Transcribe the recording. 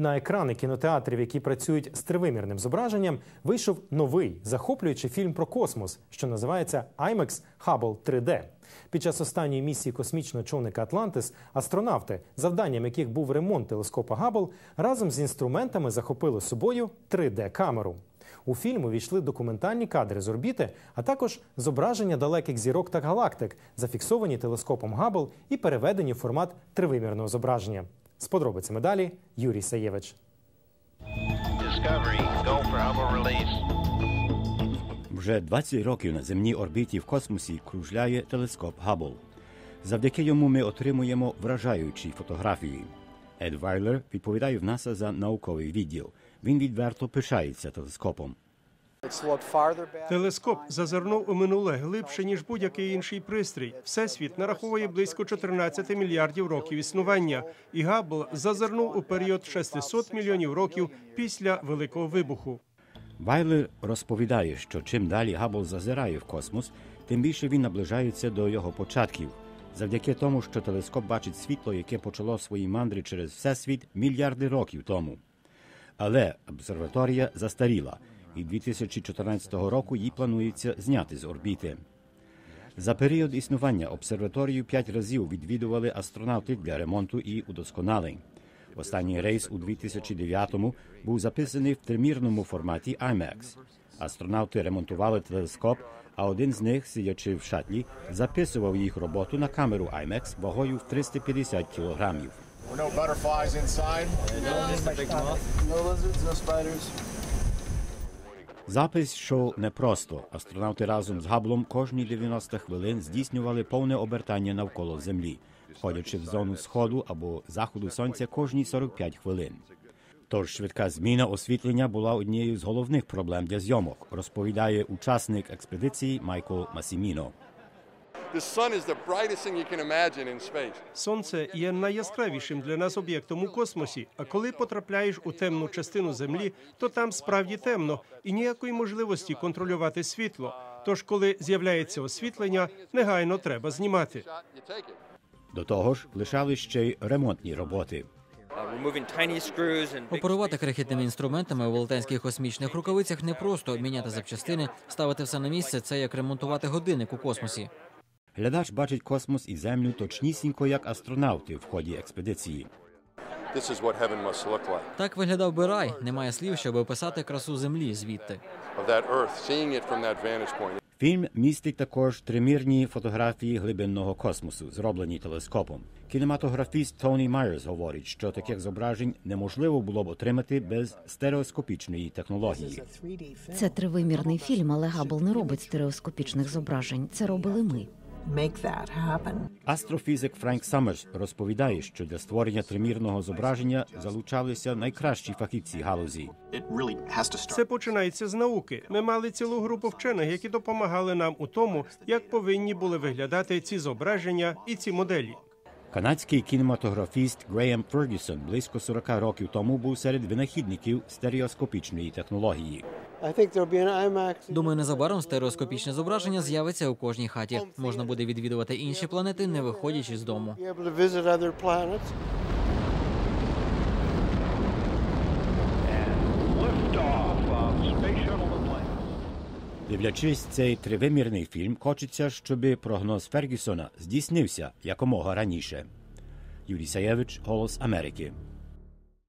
На екрани кінотеатрів, які працюють з тривимірним зображенням, вийшов новий захоплюючий фільм про космос, що називається IMAX Hubble 3D. Під час останньої місії космічного човника Атлантис астронавти, завданням яких був ремонт телескопа Габл, разом з інструментами захопили собою 3D-камеру. У фільм увійшли документальні кадри з орбіти, а також зображення далеких зірок та галактик, зафіксовані телескопом Габл і переведені в формат тривимірного зображення. З подробицями далі Юрій Саєвич. Вже 20 років на земній орбіті в космосі кружляє телескоп Габл. Завдяки йому ми отримуємо вражаючі фотографії. Ед Вайлер відповідає в НАСА за науковий відділ. Він відверто пишається телескопом. Телескоп зазирнув у минуле глибше ніж будь-який інший пристрій. Всесвіт нараховує близько 14 мільярдів років існування, і Габл зазирнув у період 600 мільйонів років після великого вибуху. Вайлер розповідає, що чим далі Габл зазирає в космос, тим більше він наближається до його початків. Завдяки тому, що телескоп бачить світло, яке почало свої мандри через всесвіт мільярди років тому. Але обсерваторія застаріла, і 2014 року її планується зняти з орбіти. За період існування обсерваторію п'ять разів відвідували астронавти для ремонту і удосконалень. Останній рейс у 2009-му був записаний в тримірному форматі IMAX. Астронавти ремонтували телескоп, а один з них, сидячи в шатлі, записував їх роботу на камеру IMAX вагою в 350 кілограмів. Запис йшов непросто. Астронавти разом з Габлом кожні 90 хвилин здійснювали повне обертання навколо Землі, входячи в зону сходу або заходу сонця кожні 45 хвилин. Тож швидка зміна освітлення була однією з головних проблем для зйомок, розповідає учасник експедиції Майкл Масіміно. Сонце є найяскравішим для нас об'єктом у космосі. А коли потрапляєш у темну частину землі, то там справді темно і ніякої можливості контролювати світло. Тож, коли з'являється освітлення, негайно треба знімати. До того ж, лишали ще й ремонтні роботи. Оперувати крихітними інструментами у велетенських космічних рукавицях не просто міняти запчастини, ставити все на місце. Це як ремонтувати годинник у космосі. Глядач бачить космос і землю точнісінько як астронавти в ході експедиції. This is what heaven must look like. Так виглядав би рай. Немає слів, щоб описати красу землі звідти. Of that earth, seeing it from that vantage point. Фільм містить також тримірні фотографії глибинного космосу, зроблені телескопом. Кінематографіст Тоні Майерс говорить, що таких зображень неможливо було б отримати без стереоскопічної технології. Це тривимірний фільм, але Габл не робить стереоскопічних зображень. Це робили ми. Make that happen. Астрофізик Френк Саммерс розповідає, що для створення тримірного зображення залучалися найкращі фахівці галузі. Це починається з науки. Ми мали цілу групу вчених, які допомагали нам у тому, як повинні були виглядати ці зображення і ці моделі. Канадський кінематографіст Греєм Фергюсон близько 40 років тому був серед винахідників стереоскопічної технології. Думаю, незабаром стереоскопічне зображення з'явиться у кожній хаті. Можна буде відвідувати інші планети, не виходячи з дому. Дивлячись цей тривимірний фільм, хочеться, щоб прогноз Фергюсона здійснився якомога раніше. Юрій Саєвич, Голос Америки.